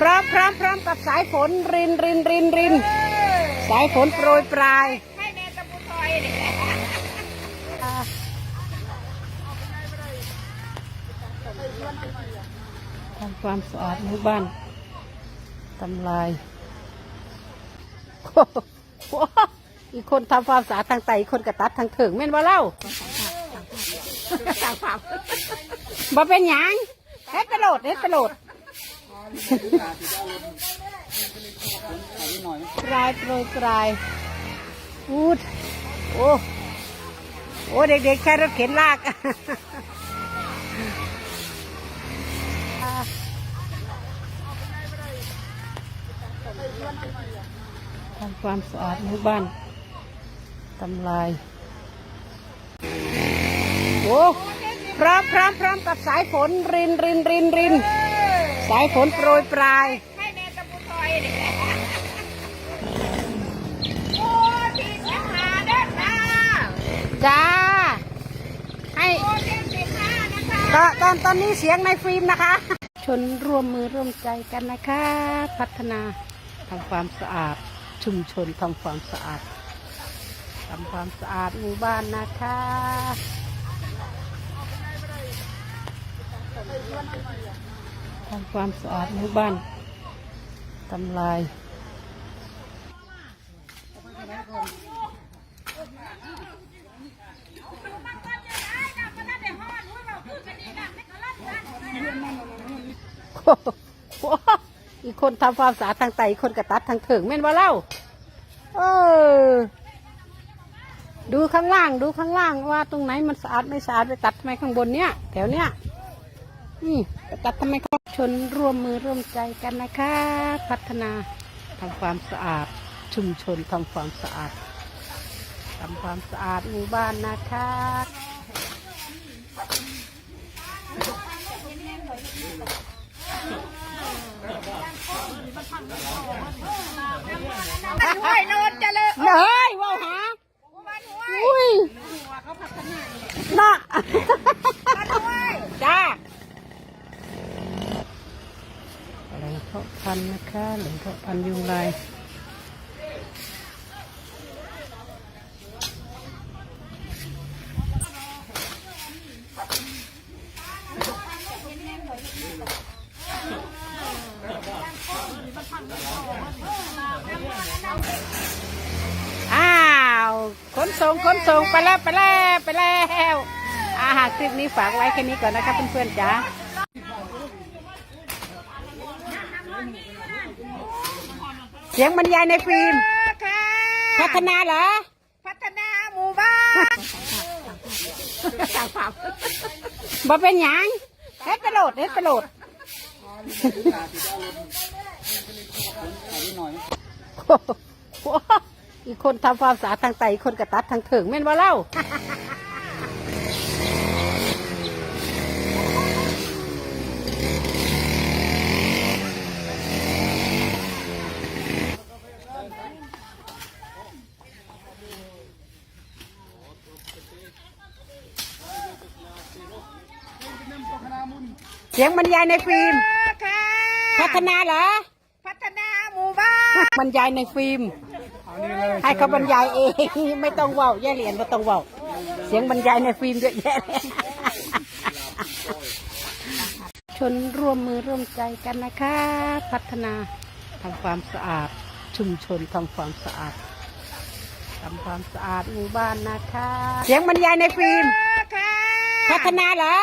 พร้อมพร้อมพร้อมกับสายฝนรินรินรินรินสายฝนโปรยปลายให้แม่ตะบุทอยนี่แหละทำความสะอาดหมู่บ้านทำลายโอ้โหอีกคนทำความสะอาดทางไตอีกคนกระตัดทางถึงแม่นว่าเล่าต่างความบ่เป็นหยังเฮ็ดไปโหลดเฮ็ดไปโหลด ปลายโปรยปลายพูดโอ้โอ้เด็กๆแค่รถเข็นลากทำความสะอาดหมู่บ้านทำลาย โอ้พร้อมพร้อมพร้อมกับสายฝนรินรินรินริน สายฝนโปรยปลายให้แม่ตะบุทอยนี่แหละโอ้ทีสิบห้าเด้อค่ะจ้า ให้โอ้ทีสิบห้านะคะตอนตอนตอนนี้เสียงในฟิล์มนะคะ ชนร่วมมือร่วมใจกันนะคะ พัฒนาทำความสะอาดชุมชนทำความสะอาดทำความสะอาดหมู่บ้านนะคะ ทำความสะอาดหมู่บ้านทำลายอีกคนทำความสะอาดทางไตอีกคนกระตัดทางถึงแม่นว่าเล่า เออ ดูข้างล่างดูข้างล่างว่าตรงไหนมันสะอาดไม่สะอาดไปตัดทำไมข้างบนเนี้ยแถวเนี้ยนี่ไปตัดทำไมครับ ชนร่วมมือร่วมใจกันนะคะ พัฒนาทำความสะอาดชุมชนทำความสะอาดทำความสะอาดหมู่บ้านนะคะ บ้านห้วยโนนเจริญ เฮ้ยว้าวหา บ้านห้วย อุ้ยน่ะ บ้านห้วย จ้าแหล่งเพาะพันธุ์นะคะแหล่งเพันยุงลายอ้าวขนส่งขนส่งไปแล้วไปแล้วไปแล้วอาหารคลิปนี้ฝากไว้แค่นี้ก่อนนะครับเพื่อนๆจ้า เสียงบรรยายในฟิล์มค่ะพัฒนาเหรอ พัฒนาหมู่บ้านต่างความบ่เป็นหยังเฮ็ดไปโหลดเฮ็ดไปโหลดโอ้โหอีกคนทำความสะอาดทางไตอีกคนกระตัดทางถึงแม่นว่าเล่า เสียงบรรยายในฟิล์ม ค่ะพัฒนาเหรอ พัฒนาหมู่บ้านบรรยายในฟิล์ม ให้เขาบรรยายเอง ไม่ต้องเว้าแย่เหรียญไม่ต้องเว้า เสียงบรรยายในฟิล์มเยอะแยะเลยชนร่วมมือร่วมใจกันนะคะ พัฒนาทำความสะอาด ชุมชนทำความสะอาดทำความสะอาดหมู่บ้านนะคะ เสียงบรรยายในฟิล์ม ค่ะพัฒนาเหรอ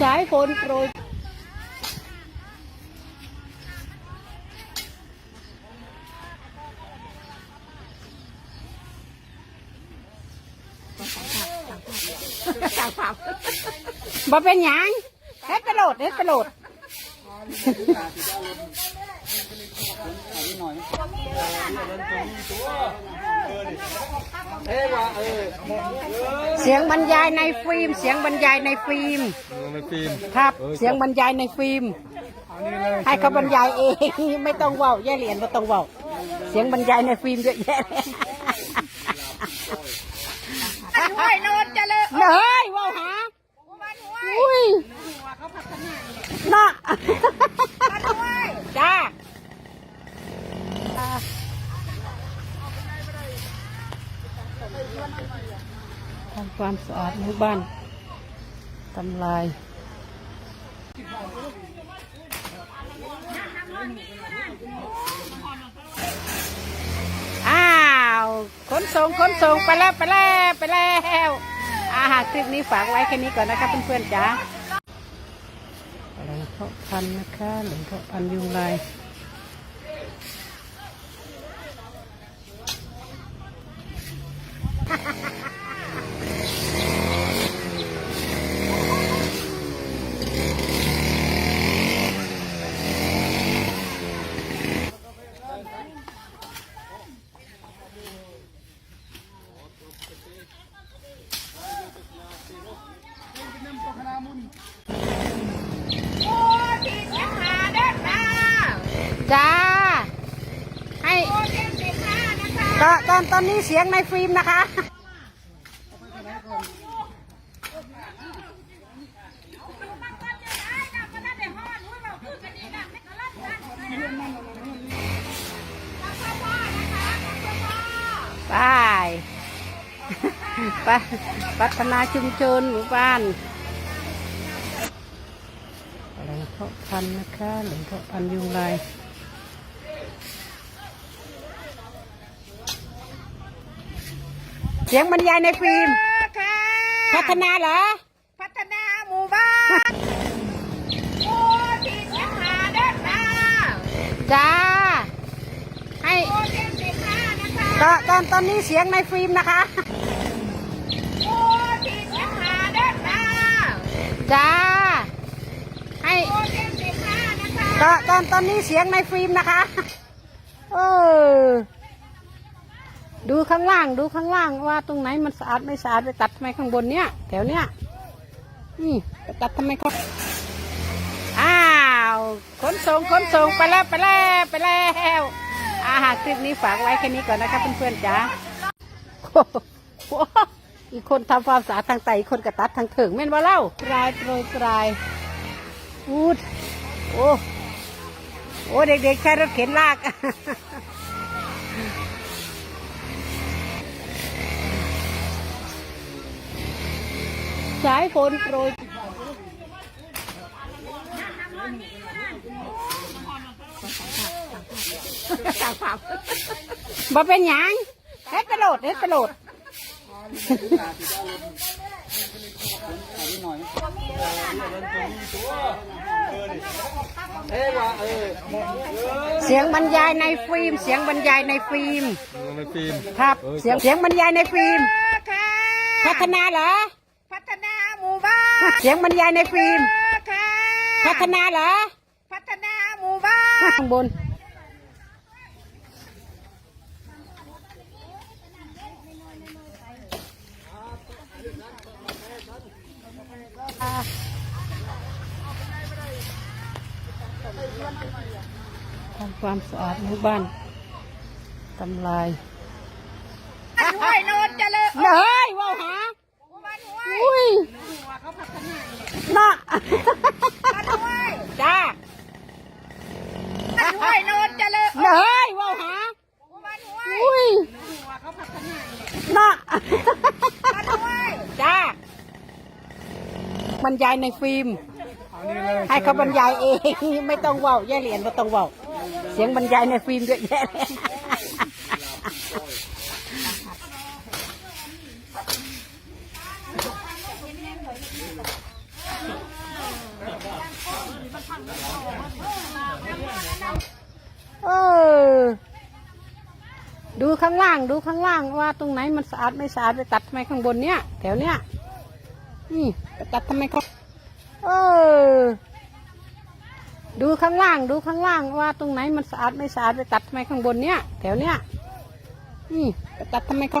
สายฝนโปรยต่าวามบ่เป็นหยังเฮ็ดไปโหลดเฮ็ดไปโหลด เสียงบรรยายในฟิล์ม เสียงบรรยายในฟิล์มครับ เสียงบรรยายในฟิล์ม ให้เขาบรรยายเอง ไม่ต้องว่าวแย่เหรียญไม่ต้องว่าวเสียงบรรยายในฟิล์มเยอะแยะด้วยโนนจะเลยเฮ้ยว่าวหาอุ้ยน่ะ ความสะอาดหมู่บ้านทำลายอ้าวขนส่งขนส่งไปแล้วไปแล้วไปแล้วอาหารคลิปนี้ฝากไว้แค่นี้ก่อนนะครับเพื่อนๆจ๋าอะไรเพาะพันนะคะหรือเพาะพันยุงลาย จ้า ให้ตอนตอนตอนนี้เสียงในฟิล์มนะคะ ไปไปพัฒนาชุมชนหมู่บ้านอะไรเพาะพันนะคะหรือเพาะพันยุงลาย เสียงบรรยายในฟิล์มค่ะพัฒนาเหรอ พัฒนาหมู่บ้านโอ้ที่เสียงหาเด้อค่ะจ้า ให้โอ้ที่เสียงหานะคะตอนตอนตอนนี้เสียงในฟิล์มนะคะโอ้ที่เสียงหาเด้อค่ะจ้า ให้โอ้ที่เสียงหานะคะตอนตอนตอนนี้เสียงในฟิล์มนะคะ เออ ดูข้างล่างดูข้างล่างว่าตรงไหนมันสะอาดไม่สะอาดไปตัดทำไมข้างบนเนี้ยแถวเนี้ยนี่ไปตัดทำไมเขาอ้าวขนส่งขนส่งไปแล้วไปแล้วไปแล้วอาหารคลิปนี้ฝากไว้แค่นี้ก่อนนะครับเพื่อนๆจ๋าโอ้โหอีกคนทำความสะอาดทางไตอีกคนกระตัดทางเถิงแม่นว่าเล่ากรายโปรยกรายอูดโอ้โอ้เด็กๆใช้รถเข็นลาก สายฝนโปรยต่างผับบ่เป็นหยังเฮ็ดกระโดดเฮ็ดกระโดดเสียงบรรยายในฟิล์ม เสียงบรรยายในฟิล์ม ในฟิล์ม ครับ เสียงเสียงบรรยายในฟิล์มค่ะพัฒนาเหรอพัฒนาห มู่บ้านเสียงบรรยายในฟิล์ม ค่ะพัฒนาเหรอ พัฒนาหมู่บ้านข้างบน ทำความสะอาดหมู่บ้านทำลายห้วยโนนเจริญเฮ้ยว่าวหาบ้านห้วย อุ้ย น่ะบ้านห้วยจ้าบ้านห้วยโนนเจริญเฮ้ยว่าวหาบ้านห้วยอุ้ยน่ะบ้านห้วยจ้าบรรยายในฟิล์ม ให้เขาบรรยายเอง ไม่ต้องเว่าแย่เหรียญไม่ต้องเว่าเสียงบรรยายในฟิล์มเยอะแยะเลยเออ ดูข้างล่างดูข้างล่างว่าตรงไหนมันสะอาดไม่สะอาดไปตัดทำไมข้างบนเนี้ยแถวเนี้ยนี่ไปตัดทำไมเขาเออดูข้างล่างดูข้างล่างว่าตรงไหนมันสะอาดไม่สะอาดไปตัดทำไมข้างบนเนี้ยแถวเนี้ยนี่ไปตัดทำไมเขา